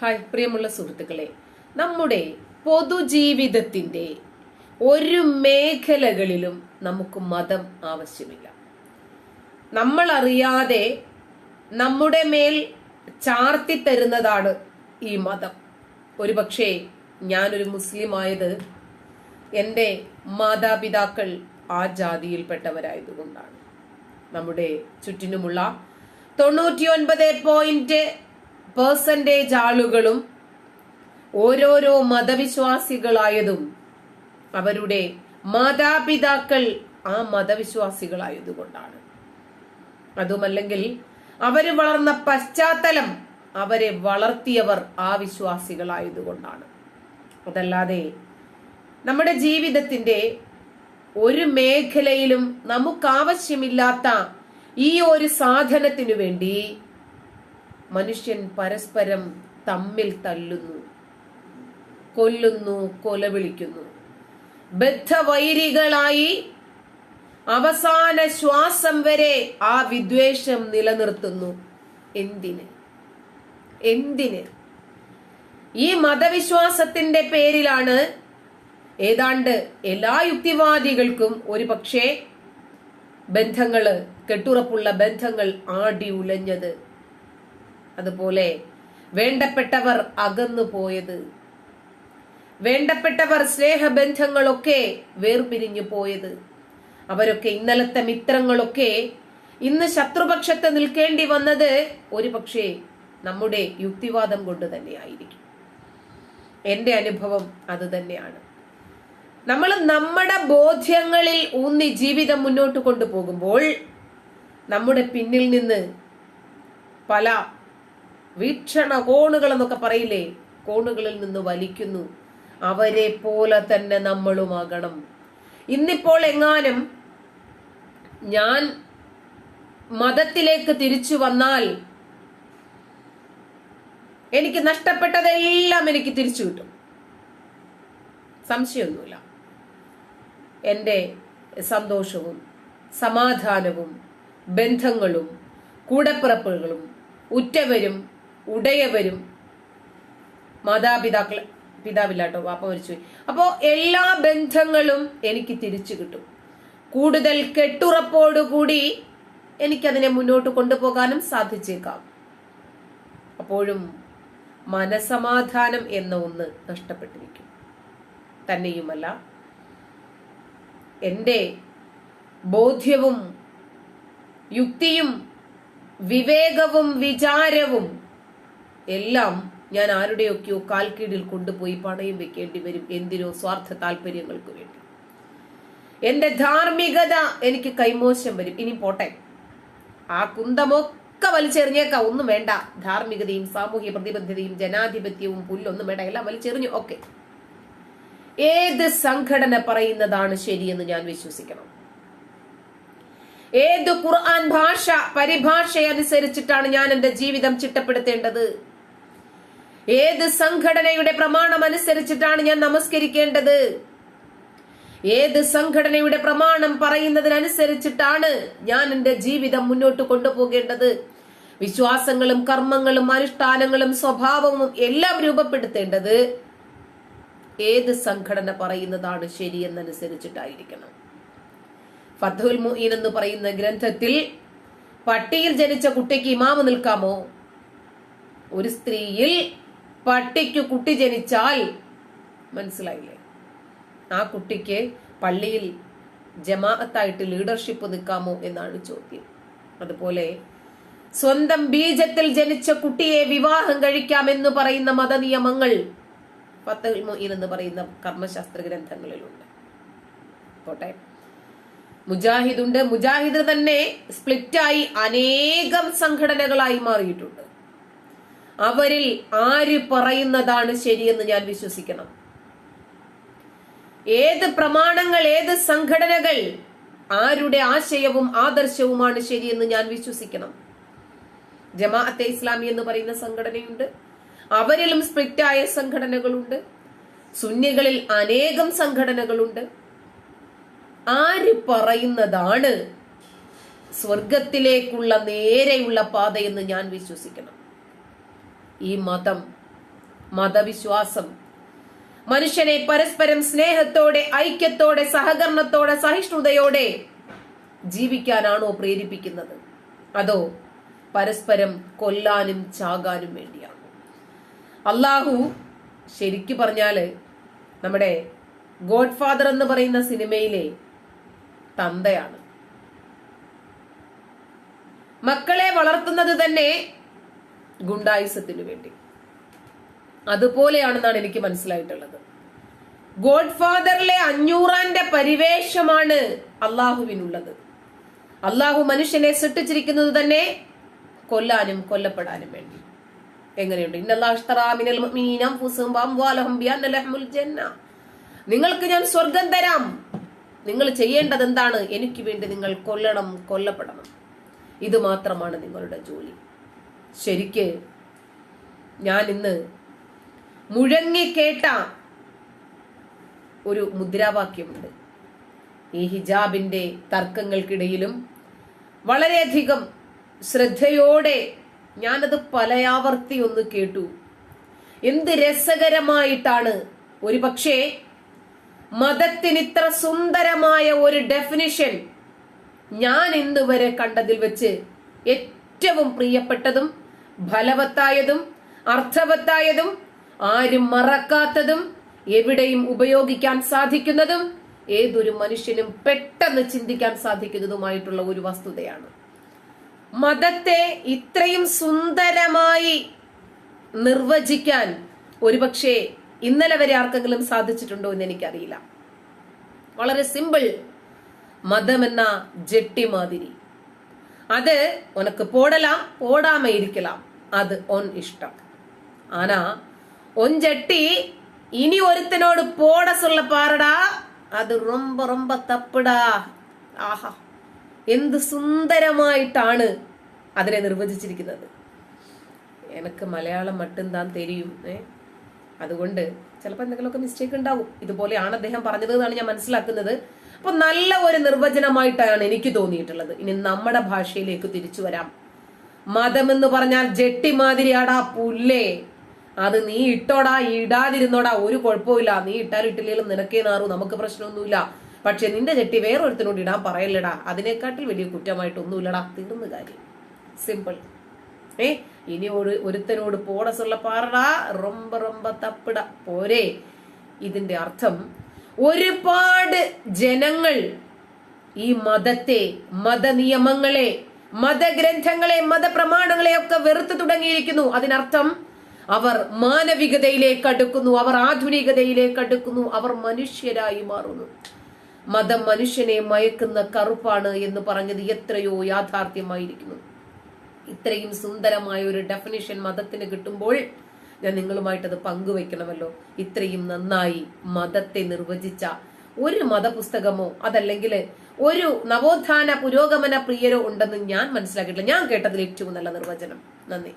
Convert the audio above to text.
Hi പ്രിയമുള്ള സുഹൃത്തുക്കളെ. നമ്മുടെ പൊതുജീവിതത്തിന്റെ ഒരു മേഖലകളിലും നമുക്ക് മതം ആവശ്യമില്ല. നമ്മൾ അറിയാതെ നമ്മുടെ മേൽ ചാർത്തി തരുന്നതാണ് ഈ മതം. ഒരുപക്ഷെ ഞാനൊരു മുസ്ലിം ആയത് എന്റെ മാതാപിതാക്കൾ ആ ജാതിയിൽപ്പെട്ടവരായതുകൊണ്ടാണ്. നമ്മുടെ ചുറ്റിനുമുള്ള തൊണ്ണൂറ്റിയൊൻപത് പോയിന്റ് പേഴ്സന്റേജ് ആളുകളും ഓരോരോ മതവിശ്വാസികളായതും അവരുടെ മാതാപിതാക്കൾ ആ മതവിശ്വാസികളായതുകൊണ്ടാണ്. അതുമല്ലെങ്കിൽ അവർ വളർന്ന പശ്ചാത്തലം അവരെ വളർത്തിയവർ ആ വിശ്വാസികളായതുകൊണ്ടാണ്. അതല്ലാതെ നമ്മുടെ ജീവിതത്തിന്റെ ഒരു മേഖലയിലും നമുക്കാവശ്യമില്ലാത്ത ഈ ഒരു സാധനത്തിനു വേണ്ടി മനുഷ്യൻ പരസ്പരം തമ്മിൽ തല്ലുന്നു കൊല്ലുന്നു കൊലവിളിക്കുന്നു. ബദ്ധവൈരികളായി അവസാന ശ്വാസം വരെ ആ വിദ്വേഷം നിലനിർത്തുന്നു. എന്തിന്? എന്തിന്? ഈ മതവിശ്വാസത്തിന്റെ പേരിലാണ് ഏതാണ്ട് എല്ലാ യുക്തിവാദികൾക്കും ഒരു പക്ഷേ ബന്ധങ്ങൾ കെട്ടുറപ്പുള്ള ബന്ധങ്ങൾ ആടി ഉലഞ്ഞത്. അതുപോലെ വേണ്ടപ്പെട്ടവർ അകന്നു പോയത് വേണ്ടപ്പെട്ടവർ സ്നേഹബന്ധങ്ങളൊക്കെ വേർപിരിഞ്ഞു പോയത്. അവരൊക്കെ ഇന്നലത്തെ മിത്രങ്ങളൊക്കെ ഇന്ന് ശത്രുപക്ഷത്ത് നിൽക്കേണ്ടി വന്നത് ഒരു പക്ഷേ നമ്മുടെ യുക്തിവാദം കൊണ്ട് തന്നെയായിരിക്കും. എന്റെ അനുഭവം അത് തന്നെയാണ്. നമ്മൾ നമ്മുടെ ബോധ്യങ്ങളിൽ ഊന്നി ജീവിതം മുന്നോട്ട് കൊണ്ടുപോകുമ്പോൾ നമ്മുടെ പിന്നിൽ നിന്ന് പല വീക്ഷണ കോണുകൾ എന്നൊക്കെ പറയില്ലേ? കോണുകളിൽ നിന്ന് വലിക്കുന്നു. അവരെ പോലെ തന്നെ നമ്മളുമാകണം ഇന്നിപ്പോൾ എങ്ങാനും ഞാൻ മതത്തിലേക്ക് തിരിച്ചു വന്നാൽ എനിക്ക് നഷ്ടപ്പെട്ടതെല്ലാം എനിക്ക് തിരിച്ചു കിട്ടും. സംശയമൊന്നുമില്ല. എന്റെ സന്തോഷവും സമാധാനവും ബന്ധങ്ങളും കൂടപ്പിറപ്പുകളും ഉറ്റവരും ഉടയവരും മാതാപിതാക്കൾ പിതാവില്ലാട്ടോ വാപ്പ മരിച്ചുപോയി. അപ്പോ എല്ലാ ബന്ധങ്ങളും എനിക്ക് തിരിച്ചു കിട്ടും. കൂടുതൽ കെട്ടുറപ്പോടുകൂടി എനിക്കതിനെ മുന്നോട്ട് കൊണ്ടുപോകാനും സാധിച്ചേക്കാം. അപ്പോഴും മനസമാധാനം എന്ന ഒന്ന് നഷ്ടപ്പെട്ടിരിക്കും. തന്നെയുമല്ല എന്റെ ബോധ്യവും യുക്തിയും വിവേകവും വിചാരവും എല്ലാം ഞാൻ ആരുടെയൊക്കെയോ കാൽക്കീഴിൽ കൊണ്ടുപോയി പണയം വെക്കേണ്ടി വരും എന്തിനോ സ്വാർത്ഥ താല്പര്യങ്ങൾക്ക് വേണ്ടി. എന്റെ ധാർമ്മികത എനിക്ക് കൈമോശം വരും. ഇനി പോട്ടെ. ആ കുന്തമൊക്കെ വലിച്ചെറിഞ്ഞേക്കാം. ഒന്നും വേണ്ട. ധാർമ്മികതയും സാമൂഹ്യ പ്രതിബദ്ധതയും ജനാധിപത്യവും പുല്ലൊന്നും വേണ്ട. എല്ലാം വലിച്ചെറിഞ്ഞു. ഓക്കെ. ഏത് സംഘടന പറയുന്നതാണ് ശരിയെന്ന് ഞാൻ വിശ്വസിക്കണം. ഏത് ഖുർആൻ ഭാഷ പരിഭാഷ അനുസരിച്ചിട്ടാണ് ഞാൻ എന്റെ ജീവിതം ചിട്ടപ്പെടുത്തേണ്ടത്? ഏത് സംഘടനയുടെ പ്രമാണം അനുസരിച്ചിട്ടാണ് ഞാൻ നമസ്കരിക്കേണ്ടത്? ഏത് സംഘടനയുടെ പ്രമാണം പറയുന്നതിനനുസരിച്ചിട്ടാണ് ഞാൻ എന്റെ ജീവിതം മുന്നോട്ട് കൊണ്ടുപോകേണ്ടത്? വിശ്വാസങ്ങളും കർമ്മങ്ങളും അനുഷ്ഠാനങ്ങളും സ്വഭാവവും എല്ലാം രൂപപ്പെടുത്തേണ്ടത് ഏത് സംഘടന പറയുന്നതാണ് ശരി എന്നനുസരിച്ചിട്ടായിരിക്കണം ഫതുൽ മുഈൻ എന്ന് പറയുന്ന ഗ്രന്ഥത്തിൽ പട്ടിയിൽ ജനിച്ച കുട്ടിക്ക് ഇമാമ് നിൽക്കാമോ? ഒരു സ്ത്രീയിൽ പട്ടിക്ക് കുട്ടി ജനിച്ചാൽ മനസ്സിലായില്ലേ? ആ കുട്ടിക്ക് പള്ളിയിൽ ജമാഅത്തായിട്ട് ലീഡർഷിപ്പ് നിൽക്കാമോ എന്നാണ് ചോദ്യം. അതുപോലെ സ്വന്തം ബീജത്തിൽ ജനിച്ച കുട്ടിയെ വിവാഹം കഴിക്കാമെന്ന് പറയുന്ന മതനിയമങ്ങൾ ഫത്തൽ മൊയ്ൻ എന്ന് പറയുന്ന കർമ്മശാസ്ത്ര ഗ്രന്ഥങ്ങളിലുണ്ട്. പോട്ടെ. മുജാഹിദുണ്ട് മുജാഹിദ് തന്നെ സ്പ്ലിറ്റായി അനേകം സംഘടനകളായി മാറിയിട്ടുണ്ട്. അവരിൽ ആര് പറയുന്നതാണ് ശരിയെന്ന് ഞാൻ വിശ്വസിക്കണം. ഏത് പ്രമാണങ്ങൾ ഏത് സംഘടനകൾ ആരുടെ ആശയവും ആദർശവുമാണ് ശരിയെന്ന് ഞാൻ വിശ്വസിക്കണം. ജമാഅത്തെ ഇസ്ലാമി എന്ന് പറയുന്ന സംഘടനയുണ്ട്. അവരിലും സ്പ്ലിറ്റായ സംഘടനകളുണ്ട്. സുന്നികളിൽ അനേകം സംഘടനകളുണ്ട്. ആര് പറയുന്നതാണ് സ്വർഗത്തിലേക്കുള്ള നേരെയുള്ള പാതയെന്ന് ഞാൻ വിശ്വസിക്കണം. ഈ മതം മതവിശ്വാസം. മനുഷ്യനെ പരസ്പരം സ്നേഹത്തോടെ ഐക്യത്തോടെ സഹകരണത്തോടെ സഹിഷ്ണുതയോടെ ജീവിക്കാനാണോ പ്രേരിപ്പിക്കുന്നത്? അതോ പരസ്പരം കൊല്ലാനും ചാകാനും വേണ്ടിയാണ്? അള്ളാഹു ശരിക്കു പറഞ്ഞാൽ നമ്മുടെ ഗോഡ് ഫാദർ എന്ന് പറയുന്ന സിനിമയിലെ തന്തയാണ്. മക്കളെ വളർത്തുന്നത് തന്നെ ഗുണ്ടായുസത്തിനു വേണ്ടി. അതുപോലെയാണെന്നാണ് എനിക്ക് മനസ്സിലായിട്ടുള്ളത്. ഗോഡ് ഫാദറിലെ അഞ്ഞൂറാന്റെ പരിവേഷമാണ് അള്ളാഹുവിനുള്ളത്. അള്ളാഹു മനുഷ്യനെ സൃഷ്ടിച്ചിരിക്കുന്നത് തന്നെ കൊല്ലാനും കൊല്ലപ്പെടാനും വേണ്ടി. എങ്ങനെയുണ്ട്? നിങ്ങൾക്ക് ഞാൻ സ്വർഗം തരാം. നിങ്ങൾ ചെയ്യേണ്ടത് എന്താണ് എനിക്ക് വേണ്ടി നിങ്ങൾ കൊല്ലണം കൊല്ലപ്പെടണം. ഇത് മാത്രമാണ് നിങ്ങളുടെ ജോലി. ശരിക്ക് ഞാൻ ഇന്ന് മുഴങ്ങിക്കേട്ട ഒരു മുദ്രാവാക്യമുണ്ട്. ഈ ഹിജാബിന്റെ തർക്കങ്ങൾക്കിടയിലും വളരെയധികം ശ്രദ്ധയോടെ ഞാനത് പലയാവർത്തി ഒന്ന് കേട്ടു. എന്ത് രസകരമായിട്ടാണ് ഒരു പക്ഷേ മതത്തിന് ഇത്ര സുന്ദരമായ ഒരു ഡെഫിനിഷൻ ഞാൻ ഇന്നുവരെ കണ്ടതിൽ വെച്ച് ഏറ്റവും പ്രിയപ്പെട്ടതും ഫലവത്തായതും അർത്ഥവത്തായതും ആരും മറക്കാത്തതും എവിടെയും ഉപയോഗിക്കാൻ സാധിക്കുന്നതും ഏതൊരു മനുഷ്യനും പെട്ടെന്ന് ചിന്തിക്കാൻ സാധിക്കുന്നതുമായിട്ടുള്ള ഒരു വസ്തുതയാണ്. മതത്തെ ഇത്രയും സുന്ദരമായി നിർവചിക്കാൻ ഒരുപക്ഷെ ഇന്നലെ വരെ ആർക്കെങ്കിലും സാധിച്ചിട്ടുണ്ടോ എന്ന് എനിക്കറിയില്ല. വളരെ സിമ്പിൾ മതമെന്ന ജെട്ടി മാതിരി. അത് ഉനക്ക് പോടലാം പോടാമ ഇരിക്കലാം അത് ഒൻ ഇഷ്ടം ആനാ ഒൻ ജെട്ടി ഇനി ഒരുത്തനോട് പോട சொல்ல പാറടാ അത് ரொம்ப ரொம்ப തപ്പിടാ ആഹാ എന്ത് സുന്ദരമായിട്ടാണ് അതിനെ നിർവചിച്ചിരിക്കുന്നത് എനക്ക് മലയാളം മട്ടും താൻ തെരിയും ഏ അതുകൊണ്ട് ചിലപ്പോൾ എന്തെങ്കിലുമൊക്കെ മിസ്റ്റേക്ക് ഉണ്ടാവും ഇതുപോലെയാണ് അദ്ദേഹം പറഞ്ഞത് എന്നാണ് ഞാൻ മനസ്സിലാക്കുന്നത് അപ്പൊ നല്ല ഒരു നിർവചനമായിട്ടാണ് എനിക്ക് തോന്നിയിട്ടുള്ളത്. ഇനി നമ്മുടെ ഭാഷയിലേക്ക് തിരിച്ചു വരാം. മതമെന്ന് പറഞ്ഞാൽ ജെട്ടി മാതിരിയാടാ പുല്ലേ. അത് നീ ഇട്ടോടാ ഇടാതിരുന്നോടാ ഒരു കുഴപ്പമില്ല നീ ഇട്ടാലും ഇട്ടില്ലെങ്കിലും നിനക്കേ നാറൂ നമുക്ക് പ്രശ്നമൊന്നുമില്ല. പക്ഷെ നിന്റെ ജെട്ടി വേറൊരുത്തിനോട് ഇടാൻ പറയല്ലടാ. അതിനെക്കാട്ടിൽ വലിയ കുറ്റമായിട്ടൊന്നുമില്ലടാ. തീർന്നു കാര്യം. സിമ്പിൾ ഏ ഇനി ഒരു ഒരുത്തനോട് പോടസുള്ള പാറടാ. റൊമ്പ റൊമ്പ തപ്പിട. പോരെ. ഇതിന്റെ അർത്ഥം ഒരുപാട് ജനങ്ങൾ ഈ മതത്തെ മതനിയമങ്ങളെ മതഗ്രന്ഥങ്ങളെ മതപ്രമാണങ്ങളെ ഒക്കെ വെറുത്തു തുടങ്ങിയിരിക്കുന്നു. അതിനർത്ഥം അവർ മാനവികതയിലേക്ക് അടുക്കുന്നു അവർ ആധുനികതയിലേക്ക് അടുക്കുന്നു അവർ മനുഷ്യരായി മാറുന്നു. മതം മനുഷ്യനെ മയക്കുന്ന കറുപ്പാണ് എന്ന് പറഞ്ഞത് എത്രയോ യാഥാർത്ഥ്യമായിരിക്കുന്നു. ഇത്രയും സുന്ദരമായ ഒരു ഡെഫിനിഷൻ മതത്തിന് കിട്ടുമ്പോൾ ഞാൻ നിങ്ങളുമായിട്ടത് പങ്കുവെക്കണമല്ലോ ഇത്രയും നന്നായി മതത്തെ നിർവചിച്ച ഒരു മതപുസ്തകമോ അതല്ലെങ്കിൽ ഒരു നവോത്ഥാന പുരോഗമന പ്രിയരോ ഉണ്ടെന്ന് ഞാൻ മനസ്സിലാക്കിയിട്ടില്ല. ഞാൻ കേട്ടതിൽ ഏറ്റവും നല്ല നിർവചനം. നന്ദി.